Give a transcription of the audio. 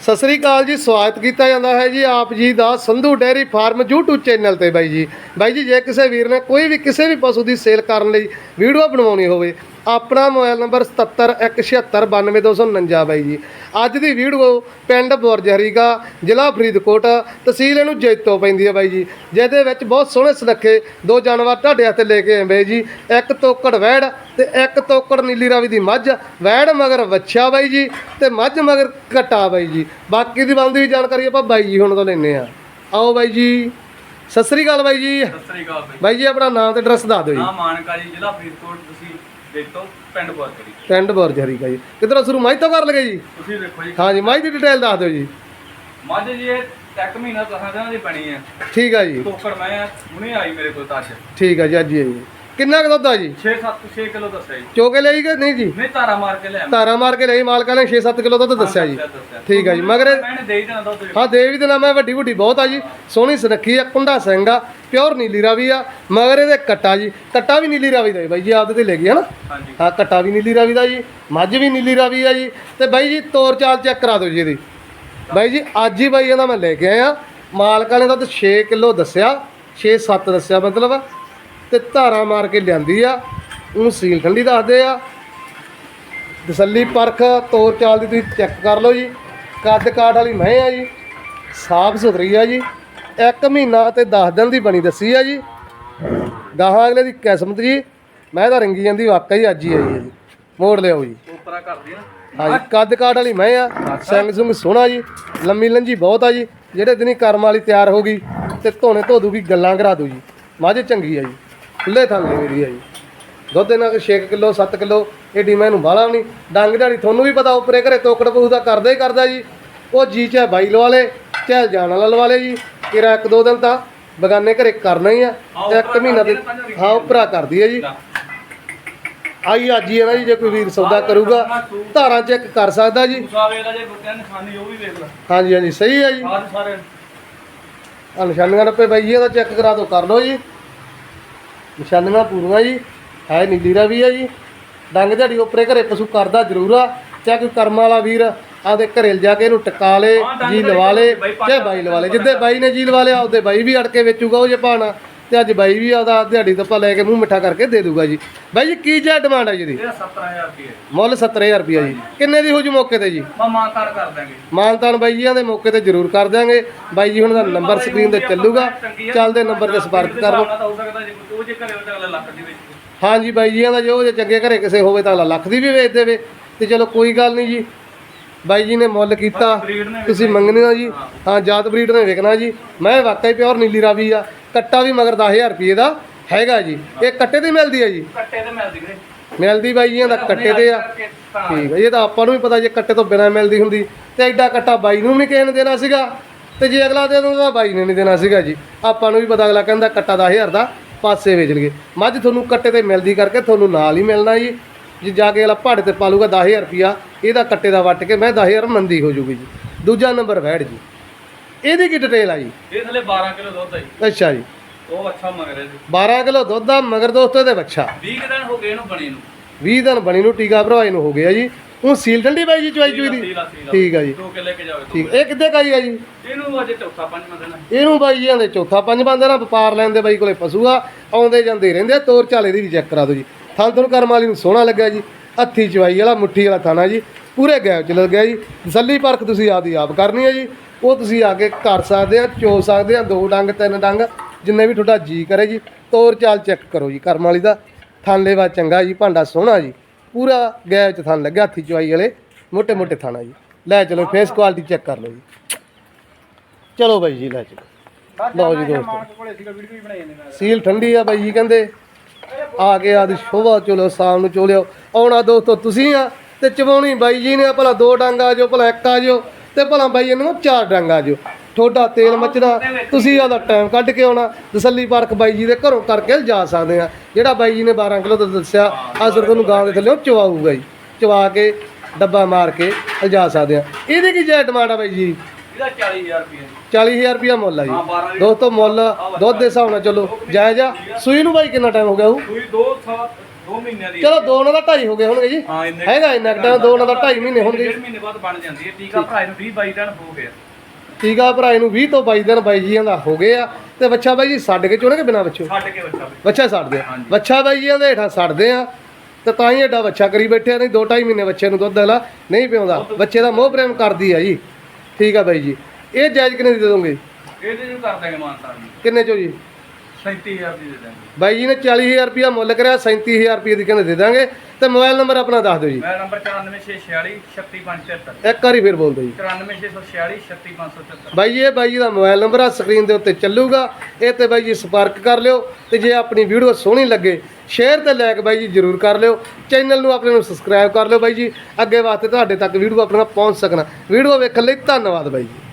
ਸਤਿ ਸ੍ਰੀ ਅਕਾਲ ਜੀ, ਸਵਾਗਤ ਕੀਤਾ ਜਾਂਦਾ ਹੈ ਜੀ ਆਪ ਜੀ ਦਾ Sandhu dairy farm YouTube channel ਤੇ ਬਾਈ ਜੀ। ਬਾਈ ਜੀ, ਜੇ ਕਿਸੇ ਵੀਰ ਨੇ ਕੋਈ ਵੀ ਕਿਸੇ ਵੀ ਪਸ਼ੂ ਦੀ ਸੇਲ ਕਰਨ ਲਈ ਵੀਡੀਓ ਬਣਵਾਉਣੀ ਹੋਵੇ ਆਪਣਾ ਮੋਬਾਈਲ ਨੰਬਰ 7717692249 ਬਾਈ ਜੀ। ਅੱਜ ਦੀ ਵੀਡੀਓ ਪਿੰਡ ਬੁਰਜਹਰੀਗਾ ਜ਼ਿਲ੍ਹਾ ਫਰੀਦਕੋਟ ਤਹਿਸੀਲ ਇਹਨੂੰ ਜੈਤੋ ਪੈਂਦੀ ਹੈ ਬਾਈ ਜੀ। ਜਿਹਦੇ ਵਿੱਚ ਬਹੁਤ ਸੋਹਣੇ ਸੁਨੱਖੇ ਦੋ ਜਾਨਵਰ ਤੁਹਾਡੇ ਹੱਥ ਲੈ ਕੇ ਆਏ ਬਾਈ ਜੀ। ਇੱਕ ਤੋਕੜ ਵੈੜ ਤੇ ਇੱਕ ਤੋਕੜ ਨੀਲੀ ਰਾਵੀ ਦੀ ਮੱਝ। ਵੈੜ ਮਗਰ ਵੱਛਾ ਬਾਈ ਜੀ ਤੇ ਮੱਝ ਮਗਰ ਘਟਾ ਬਾਈ ਜੀ। ਬਾਕੀ ਦੀ ਬੰਦੀ ਜਾਣਕਾਰੀ ਆਪਾਂ ਬਾਈ ਜੀ ਹੁਣ ਤੋਂ ਲੈਣੇ ਆ ਆਓ ਬਾਈ ਜੀ। ਸਤਿ ਸ੍ਰੀ ਅਕਾਲ ਬਾਈ ਜੀ। ਸਤਿ ਸ੍ਰੀ ਅਕਾਲ ਬਾਈ ਬਾਈ ਜੀ ਆਪਣਾ ਨਾਮ ਤੇ ਐਡਰੈਸ ਦੱਸ ਦਿਓ ਜੀ। ਨਾਮ ਮਾਨਕਾ ਜੀ ਜ਼ਿਲ੍ਹਾ ਫਰੀਦਕੋਟ ਤੁਸੀਂ ਦੇਖੋ ਪਿੰਡ ਬੋਰਕਰੀ ਪਿੰਡ ਬੁਰਜਹਰੀਗਾ ਜੀ। ਕਿਧਰੋਂ ਸ਼ੁਰੂ? ਮੱਝ ਤੋਂ ਕਰ ਲਗੇ ਜੀ? ਤੁਸੀਂ ਦੇਖੋ ਜੀ। ਹਾਂ ਜੀ ਮੱਝ ਦੀ ਡਿਟੇਲ ਦੱਸ ਦਿਓ ਜੀ। ਮੱਝ ਜੀ ਇਹ ਇੱਕ ਮਹੀਨਾ ਤਹਾਂ ਦਿਨਾਂ ਦੀ ਬਣੀ ਹੈ ਠੀਕ ਆ ਜੀ। ਟੋਕਰ ਮੈਂ ਹੁਣੇ ਆਈ ਮੇਰੇ ਕੋਲ ਤਾਸ਼ ਠੀਕ ਆ ਜੀ ਅੱਜ ਹੀ ਆ ਜੀ ਕਿੰਨਾ ਕੁ ਦੁੱਧ ਆ ਜੀ? 6 7 6 ਕਿਲੋ ਦੱਸਿਆ ਜੀ। ਚੋਕੇ ਲਈ ਕਿ ਨਹੀਂ ਜੀ? ਨਹੀਂ ਤਾਰਾ ਮਾਰ ਕੇ ਲਿਆ ਧਾਰਾ ਮਾਰ ਕੇ ਲਈ ਮਾਲਕਾਂ ਨੇ 6-7 ਕਿਲੋ ਦੁੱਧ ਦੱਸਿਆ ਜੀ। ਠੀਕ ਆ ਜੀ ਮਗਰ ਇਹ- ਮੈਂ ਦੇ ਹੀ ਦੇਣਾ ਦੁੱਧ ਹਾਂ ਦੇਵੀ ਦੇ ਨਾਮ ਹੈ ਵੱਡੀ ਵੱਡੀ ਬਹੁਤ ਆ ਜੀ। ਸੋਹਣੀ ਸੁਨੱਖੀ ਆ ਕੁੰਡਾ ਸਿੰਘ ਆ ਪਿਓਰ ਨੀਲੀ ਰਾਵੀ ਆ ਮਗਰ ਇਹਦੇ ਕੱਟਾ ਜੀ। ਕੱਟਾ ਵੀ ਨੀਲੀ ਰਾਵੀ ਦਾ ਜੀ ਬਾਈ ਜੀ ਆਪਦੇ ਤੇ ਲੈ ਗਈ ਹਨਾ ਹਾਂਜੀ। ਹਾਂ ਕੱਟਾ ਵੀ ਨੀਲੀ ਰਾਵੀ ਦਾ ਜੀ ਮੱਝ ਵੀ ਨੀਲੀ ਰਾਵੀ ਆ ਜੀ। ਤੇ ਬਾਈ ਜੀ ਤੋਰ ਚਾਲ ਚੈੱਕ ਕਰਾ ਦਿਓ ਜੀ ਇਹਦੀ। ਬਾਈ ਜੀ ਅੱਜ ਹੀ ਬਾਈ ਇਹਦਾ ਮੈਂ ਲੈ ਕੇ ਆਇਆ। ਮਾਲਕਾਂ ਨੇ ਦੁੱਧ 6 ਕਿਲੋ ਦੱਸਿਆ 6-7 ਦੱਸਿਆ ਮਤਲਬ। ਤੇ ਧਾਰਾ ਮਾਰ ਕੇ ਲਿਆਂਦੀ ਆ ਉਹਨੂੰ ਸੀਲ ਠੰਡੀ ਦੱਸਦੇ ਆ। ਤਸੱਲੀ ਪਰਖ ਤੋਰ ਚਾਲ ਦੀ ਤੁਸੀਂ ਚੈੱਕ ਕਰ ਲਓ ਜੀ। ਕੱਦ ਕਾਠ ਵਾਲੀ ਮੈਂ ਆ ਜੀ ਸਾਫ਼ ਸੁਥਰੀ ਆ ਜੀ। ਇੱਕ ਮਹੀਨਾ ਤੇ 10 ਦਿਨ ਦੀ ਬਣੀ ਦੱਸੀ ਆ ਜੀ। ਗਾਹਾਂ ਅਗਲੇ ਦੀ ਕਿਸਮਤ ਜੀ ਮੈਂ ਤਾਂ ਰੰਗੀ ਜਾਂਦੀ ਵਾਕਈ ਅੱਜ ਹੀ ਆਈ ਹੈ ਜੀ। ਮੋੜ ਲਿਆਓ ਜੀ। ਉਪਰਾ ਕਰਦੀ ਨਾ। ਹਾਂਜੀ ਕੱਦ ਕਾਠ ਵਾਲੀ ਮੈਂ ਆ ਸਿੰਘ ਸੁੰਗ ਸੋਹਣਾ ਜੀ ਲੰਮੀ ਲੰਜੀ ਬਹੁਤ ਆ ਜੀ। ਜਿਹੜੇ ਦਿਨੀ ਕਰਮ ਵਾਲੀ ਤਿਆਰ ਹੋ ਗਈ ਤੇ ਧੋਣੇ ਧੋ ਦੂਗੀ ਗੱਲਾਂ ਕਰਾ ਦੂ ਜੀ। ਮੱਝ ਚੰਗੀ ਆ ਜੀ। ਖੁੱਲੇ ਥਾਂਗੇ ਮੇਰੀ ਆ ਜੀ ਦੁੱਧ ਇਹਨਾਂ ਕੋ 6 ਕਿਲੋ 7 ਕਿਲੋ ਏਡੀ ਮੈਂ ਇਹਨੂੰ ਬਾਲਾ ਨਹੀਂ। ਡੰਗ ਦਿਹਾੜੀ ਤੁਹਾਨੂੰ ਵੀ ਪਤਾ ਉਪਰੇ ਘਰੇ ਤੋਕੜ ਪੂ ਦਾ ਕਰਦਾ ਹੀ ਕਰਦਾ ਜੀ। ਉਹ ਜੀ ਚਾਹੇ ਬਾਈ ਲਵਾ ਲੇ ਚਾਹੇ ਜਾਣ ਵਾਲਾ ਲਵਾ ਲੇ ਜੀ। ਕਿਰਾ ਇੱਕ ਦੋ ਦਿਨ ਤਾਂ ਬਗਾਨੇ ਘਰੇ ਕਰਨਾ ਹੀ ਆ। ਤੇ ਇੱਕ ਮਹੀਨਾ ਤੇ ਹਾਂ ਉਪਰਾ ਕਰਦੀ ਹੈ ਜੀ। ਆਈ ਅੱਜ ਹੀ ਹੈ ਨਾ ਜੀ ਜੇ ਕੋਈ ਵੀਰ ਸੌਦਾ ਕਰੂਗਾ ਧਾਰਾਂ ਚੈੱਕ ਕਰ ਸਕਦਾ ਜੀ। ਦਾ ਹਾਂਜੀ ਹਾਂਜੀ ਸਹੀ ਹੈ ਜੀ। ਆ ਨਿਸ਼ਾਨੀਆਂ ਨੱਪੇ ਬਾਈ ਜੀ ਇਹਦਾ ਚੈੱਕ ਕਰਾ ਦਿਓ ਕਰ ਲਓ ਜੀ। ਨਿਸ਼ਾਨੀਆਂ ਪੂਰੀਆਂ ਜੀ ਹੈ ਨੀਲੀ ਰਾਵੀ ਹੈ ਜੀ। ਡੰਗ ਦਿਹਾੜੀ ਉਪਰੇ ਘਰੇ ਪਸ਼ੂ ਕਰਦਾ ਜ਼ਰੂਰ ਆ। ਚਾਹੇ ਕੋਈ ਕਰਮ ਵਾਲਾ ਵੀਰ ਆਪਦੇ ਘਰੇ ਜਾ ਕੇ ਇਹਨੂੰ ਟਿਕਾ ਲੇ ਜੀ ਲਵਾ ਲੇ ਚਾਹੇ ਬਾਈ ਲਵਾ ਲੇ। ਜਿੱਦੇ ਬਾਈ ਨੇ ਜੀ ਲਵਾ ਲਿਆ ਉਹਦੇ ਬਾਈ ਵੀ ਅੜ ਕੇ ਵੇਚੂਗਾ ਉਹ ਜੇ ਪਾਣਾ ਤੇ ਅੱਜ ਬਾਈ ਵੀ ਆਪਦਾ ਦਿਹਾੜੀ ਤੋਂ ਲੈ ਕੇ ਮੂੰਹ ਮਿੱਠਾ ਕਰਕੇ ਦੇ ਦੂਗਾ ਜੀ। ਬਾਈ ਜੀ ਕੀ ਜੇ ਡਿਮਾਂਡ ਹੈ ਜੀ ਦੀ ਇਹ 17000 ਰੁਪਏ। ਮੁੱਲ 70000 ਰੁਪਿਆ ਜੀ। ਕਿੰਨੇ ਦੀ ਹੋ ਜੂ ਮੌਕੇ ਤੇ ਜੀ? ਮੈਂ ਮਾਨਤਾਨ ਕਰ ਦਾਂਗੇ ਮਾਨਤਾਨ ਬਾਈ ਜੀਆਂ ਦੇ ਮੌਕੇ ਤੇ ਜ਼ਰੂਰ ਕਰ ਦਿਆਂਗੇ। ਬਾਈ ਜੀ ਹੁਣ ਦਾ ਨੰਬਰ ਸਕਰੀਨ ਤੇ ਚੱਲੂਗਾ। ਚੱਲਦੇ ਨੰਬਰ ਤੇ ਸੰਪਰਕ ਕਰ ਲਓ। ਹੋ ਹਾਂਜੀ ਬਾਈ ਜੀਆਂ ਦਾ ਜੋ ਜੇ ਚੰਗੇ ਘਰੇ ਕਿਸੇ ਹੋਵੇ ਤਾਂ ਲੱਖ ਦੀ ਵੀ ਵੇਚ ਦੇਵੇ। ਤੇ ਚਲੋ ਕੋਈ ਗੱਲ ਨਹੀਂ ਜੀ। ਬਾਈ ਜੀ ਨੇ ਮੁੱਲ ਕੀਤਾ। ਤੁਸੀਂ ਮੰਗਣੀ ਆ ਜੀ। ਹਾਂ ਜਾਤ ਬਰੀਡ ਨੇ ਵਿਕਣਾ ਜੀ। ਮੈਂ ਵਾਕਈ ਪਿਓਰ ਨੀਲੀ ਰਾਵੀ ਆ। ਕੱਟਾ ਵੀ ਮਗਰ 10000 ਰੁਪਏ ਦਾ ਹੈਗਾ ਜੀ। ਇਹ ਕੱਟੇ ਦੀ ਮਿਲਦੀ ਆ ਜੀ? ਕੱਟੇ ਤੇ ਮਿਲਦੀ ਵੀਰੇ। ਮਿਲਦੀ ਬਾਈ ਜੀਆਂ ਦਾ ਕੱਟੇ ਤੇ ਆ। ਠੀਕ ਹੈ ਇਹ ਤਾਂ ਆਪਾਂ ਨੂੰ ਵੀ ਪਤਾ ਜੇ ਕੱਟੇ ਤੋਂ ਬਿਨਾਂ ਮਿਲਦੀ ਹੁੰਦੀ। ਤੇ ਐਡਾ ਕੱਟਾ ਬਾਈ ਨੂੰ ਵੀ ਨਹੀਂ ਕਿਸੇ ਨੇ ਦੇਣਾ ਸੀਗਾ। ਤੇ ਜੇ ਅਗਲਾ ਦੇ ਤਾਂ ਬਾਈ ਨੇ ਨਹੀਂ ਦੇਣਾ ਸੀਗਾ ਜੀ। ਆਪਾਂ ਨੂੰ ਵੀ ਪਤਾ ਅਗਲਾ ਕਹਿੰਦਾ ਕੱਟਾ 10000 ਦਾ ਪਾਸੇ ਵੇਚ ਲਈਏ। ਮੱਝ ਤੁਹਾਨੂੰ ਕੱਟੇ ਤੇ ਮਿਲਦੀ ਕਰਕੇ ਤੁਹਾਨੂੰ ਨਾਲ ਹੀ ਮਿਲਣਾ ਜੀ। ਜੇ ਜਾ ਕੇ ਅਗਲਾ ਪਹਾੜੇ ਤੇ ਪਾਲੂਗਾ 10000 ਰੁਪਿਆ ਇਹਦਾ ਕੱਟੇ ਦਾ ਵੱਟ ਕੇ ਮੈਂ 10000 ਮੰਦੀ ਹੋ ਜੂਗੀ ਜੀ। ਦੂਜਾ ਨੰਬਰ ਵੈੜ ਜੀ। ਇਹਦੀ ਕੀ ਡਿਟੇਲ ਆ ਜੀ? ਇਹ ਥਲੇ 12 ਕਿਲੋ ਦੁੱਧ ਹੈ ਜੀ। ਅੱਛਾ ਜੀ। ਉਹ ਅੱਛਾ ਮੰਗ ਰਿਹਾ ਜੀ। 12 ਕਿਲੋ ਦੁੱਧ ਦਾ ਮਗਰ ਦੋਸਤੋ ਇਹਦੇ ਬੱਚਾ। 20 ਕੁ ਦਿਨ ਹੋ ਗਏ ਇਹਨੂੰ ਬਣੀ ਨੂੰ। 20 ਦਿਨ ਬਣੀ ਨੂੰ ਟੀਕਾ ਭਰਵਾਈ ਨੂੰ ਹੋ ਗਿਆ ਜੀ। ਉਹ ਸੀਲ ਠੰਡੀ ਬਾਈ ਜੀ ਚੁਆਈ ਚੁਈ ਦੀ? ਠੀਕ ਆ ਜੀ। ਦੋ ਕੇ ਜਾਵੇ ਠੀਕ। ਇਹ ਕਿੱਦੇ ਕਾਈ ਆ ਜੀ? ਇਹਨੂੰ ਅਜੇ ਚੌਥਾ ਪੰਜਵਾਂ ਦਿਨ ਇਹਨੂੰ ਬਾਈ ਜੀ ਆਂਦੇ ਚੌਥਾ ਪੰਜ ਬੰਦੇ ਨਾਲ ਵਪਾਰ ਲੈਂਦੇ ਬਾਈ ਕੋਲੇ ਪਸ਼ੂ ਆ ਆਉਂਦੇ ਜਾਂਦੇ ਰਹਿੰਦੇ ਆ ਤੋਰ ਚਾਲੇ ਦੀ ਵੀ ਚੈੱਕ ਕਰਾ ਦਿਓ ਜੀ। ਥਣ ਤੁਹਾਨੂੰ ਕਰਮ ਵਾਲੀ ਨੂੰ ਸੋਹਣਾ ਲੱਗਿਆ ਜੀ। ਹੱਥੀ ਚਵਾਈ ਵਾਲਾ ਮੁੱਠੀ ਵਾਲਾ ਥਾਣਾ ਜੀ। ਪੂਰੇ ਗੈਪ ਚ ਲੱਗਿਆ ਜੀ। ਤਸੱਲੀ ਪਰਖ ਤੁਸੀਂ ਆਪਦੀ ਆਪ ਕਰਨੀ ਹੈ ਜੀ। ਉਹ ਤੁਸੀਂ ਆ ਕੇ ਕਰ ਸਕਦੇ ਆ ਚੋ ਸਕਦੇ ਆ ਦੋ ਡੰਗ ਤਿੰਨ ਡੰਗ ਜਿੰਨੇ ਵੀ ਤੁਹਾਡਾ ਜੀ ਕਰੇ ਜੀ ਤੋਰ ਚਾਲ ਚੈੱਕ ਕਰੋ ਜੀ ਕਰਮ ਵਾਲੀ ਦਾ। ਥਾਨਲੇਵਾ ਚੰਗਾ ਜੀ ਭਾਂਡਾ ਸੋਹਣਾ ਜੀ। ਪੂਰਾ ਗੈਪ ਚ ਥਾਨ ਲੱਗਿਆ ਹੱਥੀ ਚੁਆਈ ਵਾਲੇ ਮੋਟੇ ਮੋਟੇ ਥਾਣਾ ਜੀ। ਲੈ ਚਲੋ ਫੇਸ ਕੁਆਲਿਟੀ ਚੈੱਕ ਕਰ ਲਓ ਜੀ। ਚਲੋ ਬਾਈ ਜੀ ਲੈ ਚਲੋ। ਲਓ ਜੀ ਦੋਸਤੋ। ਸੀਲ ਠੰਡੀ ਆ ਬਾਈ ਜੀ ਕਹਿੰਦੇ। ਆ ਕੇ ਆਦ ਸ਼ੋਭਾ ਚੋਲੋ ਸ਼ਾਮ ਨੂੰ ਚੋਲਿਓ। ਆਉਣਾ ਦੋਸਤੋ ਤੁਸੀਂ ਆ ਤੇ ਚਵਾਉਣੀ ਬਾਈ ਜੀ ਨੇ ਭਲਾ ਦੋ ਡਾਂਗਾ ਜੋ ਭਲਾ ਇੱਕ ਆ ਜੋ ਤੇ ਭਲਾ ਬਾਈ ਇਹਨੂੰ ਚਾਰ ਡੰਗ ਜਾਓ। ਠੋਡਾ ਤੇਲ ਮੱਚਦਾ ਤੁਸੀਂ ਆਦਾ ਟਾਈਮ ਕੱਢ ਕੇ ਆਉਣਾ। ਤਸੱਲੀ ਪਾਰਕ ਬਾਈ ਜੀ ਦੇ ਘਰੋਂ ਕਰਕੇ ਜਾ ਸਕਦੇ ਆ। ਜਿਹੜਾ ਬਾਈ ਜੀ ਨੇ 12 ਕਿਲੋ ਦਾ ਦੱਸਿਆ ਆ ਸਿਰ ਤੁਹਾਨੂੰ ਗਾਂ ਦੇ ਥੱਲੇ ਚਵਾਊਗਾ ਜੀ। ਚਵਾ ਕੇ ਡੱਬਾ ਮਾਰ ਕੇ ਲਿਜਾ ਸਕਦੇ ਆ। ਇਹਦੀ ਕੀ ਜੈ ਡਿਮਾਂਡ ਆ ਬਾਈ ਜੀ? ਇਹਦਾ 40000 ਰੁਪਏ 40000 ਰੁਪਿਆ ਮੁੱਲ ਆ ਜੀ। ਹਾਂ 12 ਦੋਸਤੋ ਮੁੱਲ ਦੁੱਧ ਦੇ ਹਿਸਾਬ ਨਾਲ ਚਲੋ। ਜਾਇਜ਼ ਆ। ਸੂਈ ਨੂੰ ਬਾਈ ਕਿੰਨਾ ਟਾਈਮ ਹੋ ਗਿਆ ਉਹ? ਕੋਈ 2 7 2 ਮਹੀਨਿਆਂ ਦੀ ਚਲੋ ਦੋ ਉਹਨਾਂ ਦਾ ਢਾਈ ਹੋ ਗਏ ਹੋਣਗੇ ਜੀ। ਹਾਂ ਇੰਨੇ ਹੈਗਾ ਇੰਨਾ ਕੁ time, ਦੋ ਉਹਨਾਂ ਦਾ ਢਾਈ ਮਹੀਨੇ ਹੋਣਗੇ ਡੇਢ ਮਹੀਨੇ ਬਾਅਦ ਬਣ ਜਾਂਦੀ ਹੈ ਟੀਕਾ ਭਰਾ ਨੂੰ 20 22 ਦਿਨ ਹੋ ਗਿਆ ਟੀਕਾ ਭਰਾ ਨੂੰ 20 ਤੋਂ 22 ਦਿਨ ਬਾਈ ਜੀਆਂ ਦਾ ਹੋ ਗਏ ਆ। ਤੇ ਬੱਚਾ ਬਾਈ ਜੀ ਛੱਡ ਕੇ ਚੋਣਗੇ ਬਿਨਾ ਬੱਚੋ? ਛੱਡ ਕੇ ਬੱਚਾ ਵੀ ਬੱਚਾ ਛੱਡਦੇ ਆ। ਹਾਂਜੀ। ਬੱਚਾ ਬਾਈ ਜੀਆਂ ਦੇ ਹੇਠਾਂ ਛੱਡਦੇ ਆ। ਤੇ ਤਾਂ ਹੀ ਐਡਾ ਬੱਚਾ ਕਰੀ ਬੈਠੇ ਆ। ਨਹੀਂ ਦੋ ਢਾਈ ਮਹੀਨੇ ਬੱਚੇ ਨੂੰ ਦੁੱਧ ਅਗਲਾ ਨਹੀਂ ਪਿਆਉਂਦਾ ਬੱਚੇ ਦਾ ਮੋਹ ਪ੍ਰੇਮ ਕਰਦੀ ਆ ਜੀ। ਠੀਕ ਆ ਬਾਈ ਜੀ। ਇਹ ਜਾਇਜ਼ ਕਿੰਨੇ ਦੀ ਦੇ ਦੋਗੇ? ਇਹਦੇ ਨੂੰ ਕਰ ਦਾਂਗੇ ਮਾਨਸਾ ਜੀ। ਕਿੰਨੇ ਚੋ ਜੀ? 37000 ਦੀ ਦੇ ਦਾਂਗੇ ਬਾਈ ਜੀ ਨੇ 40000 ਰੁਪਇਆ ਮੁੱਲ ਕਰਿਆ 37000 ਰੁਪਏ ਦੀ ਕਹਿੰਦੇ ਦੇ ਦਾਂਗੇ? ਤੇ ਮੋਬਾਈਲ ਨੰਬਰ ਆਪਣਾ ਦੱਸ ਦਿਓ ਜੀ। ਮੇਰਾ ਨੰਬਰ 94646 36573 ਇੱਕ ਵਾਰੀ ਫਿਰ ਬੋਲ ਦਿਓ ਜੀ। 94646 36573 ਬਾਈ ਜੀ, ਇਹ ਬਾਈ ਜੀ ਦਾ ਮੋਬਾਈਲ ਨੰਬਰ ਆ ਸਕਰੀਨ ਦੇ ਉੱਤੇ ਚੱਲੂਗਾ। ਇਹ ਤੇ ਬਾਈ ਜੀ ਸੰਪਰਕ ਕਰ ਲਿਓ ਤੇ ਜੇ ਆਪਣੀ ਵੀਡੀਓ ਸੋਹਣੀ ਲੱਗੇ ਸ਼ੇਅਰ ਤੇ ਲਾਇਕ ਬਾਈ ਜੀ ਜਰੂਰ ਕਰ ਲਿਓ। ਚੈਨਲ ਨੂੰ ਆਪਣੇ ਨੂੰ ਸਬਸਕ੍ਰਾਈਬ ਕਰ ਲਿਓ ਬਾਈ ਜੀ। ਅੱਗੇ ਵਾਸਤੇ ਤੁਹਾਡੇ ਤੱਕ ਵੀਡੀਓ ਆਪਣਾ ਪਹੁੰਚ ਸਕਣਾ। ਵੀਡੀਓ ਵੇਖਣ ਲਈ ਧੰਨਵਾਦ ਬਾਈ ਜੀ।